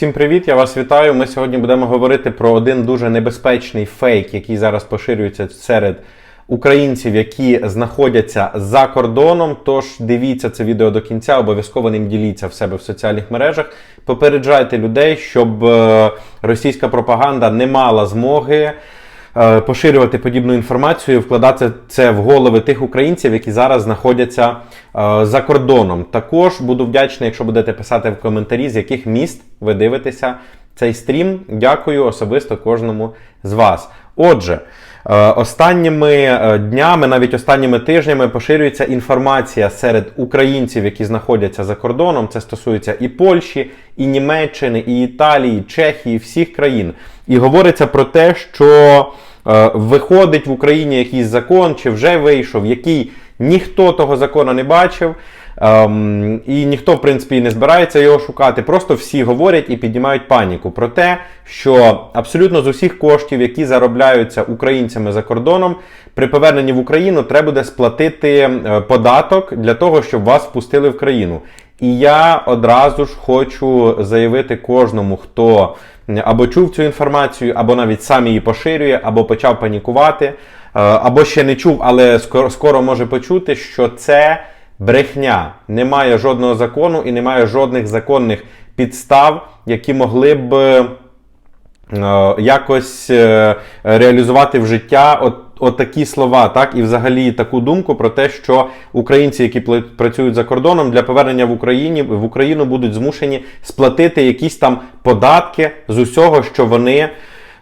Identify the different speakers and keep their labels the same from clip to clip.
Speaker 1: Всім привіт, я вас вітаю. Ми сьогодні будемо говорити про один дуже небезпечний фейк, який зараз поширюється серед українців, які знаходяться за кордоном. Тож дивіться це відео до кінця, обов'язково ним діліться в себе в соціальних мережах. Попереджайте людей, щоб е, російська пропаганда не мала змоги. Е, Поширювати подібну інформацію, вкладати це в голови тих українців, які зараз знаходяться е, за кордоном. Також буду вдячний, якщо будете писати в коментарі, з яких міст ви дивитеся цей стрім. Дякую особисто кожному з вас. Отже, е, останніми е, днями, навіть останніми тижнями, поширюється інформація серед українців, які знаходяться за кордоном. Це стосується і Польщі, і Німеччини, і Італії, і Чехії, всіх країн. І говориться про те, що е, виходить в Україні якийсь закон, чи вже вийшов, який ніхто того закону не бачив. Ем, і ніхто, в принципі, і не збирається його шукати. Просто всі говорять і піднімають паніку про те, що абсолютно з усіх коштів, які заробляються українцями за кордоном, при поверненні в Україну треба буде сплатити е, податок для того, щоб вас впустили в країну. І я одразу ж хочу заявити кожному, хто або чув цю інформацію, або навіть сам її поширює, або почав панікувати, або ще не чув, але скоро, скоро може почути, що це брехня. Немає жодного закону і немає жодних законних підстав, які могли б е, якось е, реалізувати в життя от, от такі слова, так, і взагалі таку думку про те, що українці, які працюють за кордоном, для повернення в Україні в Україну будуть змушені сплатити якісь там податки з усього, що вони.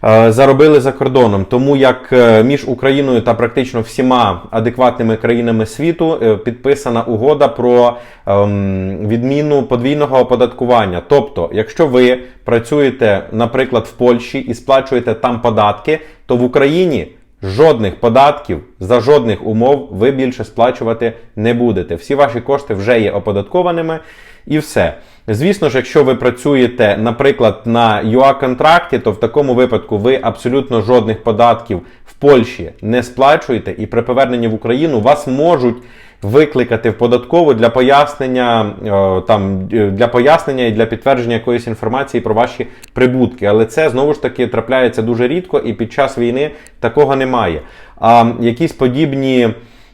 Speaker 1: Е, Заробили за кордоном, тому як е, між Україною та практично всіма адекватними країнами світу е, підписана угода про ем, відміну подвійного оподаткування. Тобто, якщо ви працюєте, наприклад, в Польщі і сплачуєте там податки, то в Україні жодних податків за жодних умов ви більше сплачувати не будете. Всі ваші кошти вже є оподаткованими і все. Звісно ж, якщо ви працюєте, наприклад, на ЮА-контракті, то в такому випадку ви абсолютно жодних податків в Польщі не сплачуєте, і при поверненні в Україну вас можуть викликати в податкову для пояснення е, там е, для пояснення і для підтвердження якоїсь інформації про ваші прибутки. Але це знову ж таки трапляється дуже рідко, і під час війни такого немає. А якісь подібні.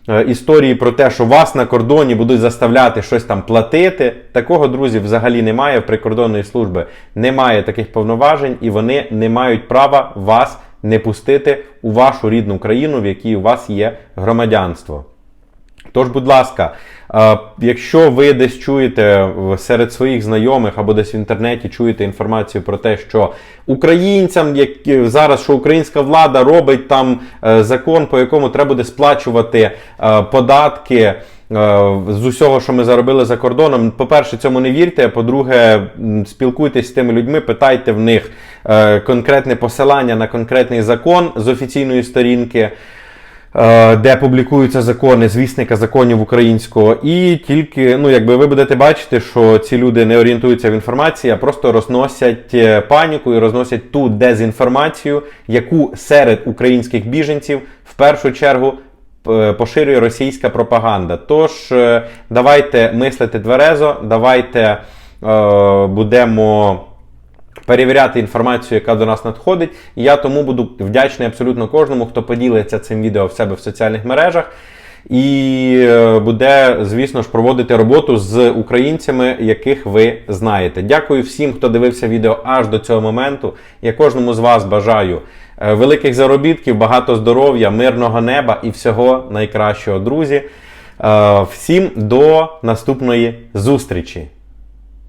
Speaker 1: е, Історії про те, що вас на кордоні будуть заставляти щось там платити, такого друзі взагалі немає. В прикордонної служби немає таких повноважень, і вони не мають права вас не пустити у вашу рідну країну, в якій у вас є громадянство. Тож, будь ласка, е, якщо ви десь чуєте серед своїх знайомих або десь в інтернеті чуєте інформацію про те, що українцям, як зараз що українська влада робить там е, закон, по якому треба буде сплачувати е, податки. е, З усього, що ми заробили за кордоном, по-перше, цьому не вірте. По-друге, спілкуйтесь з тими людьми, питайте в них е, конкретне посилання на конкретний закон з офіційної сторінки е, де публікуються закони звісника законів українського, і тільки, ну якби ви будете бачити, що ці люди не орієнтуються в інформації, а просто розносять е, паніку і розносять ту дезінформацію, яку серед українських біженців в першу чергу е, поширює російська пропаганда. Тож е, давайте мислити тверезо, давайте е, будемо перевіряти інформацію, яка до нас надходить. І я тому буду вдячний абсолютно кожному, хто поділиться цим відео в себе в соціальних мережах. І е, буде, звісно ж, проводити роботу з українцями, яких ви знаєте. Дякую всім, хто дивився відео аж до цього моменту. Я кожному з вас бажаю е, великих заробітків, багато здоров'я, мирного неба і всього найкращого, друзі. Е, Всім до наступної зустрічі!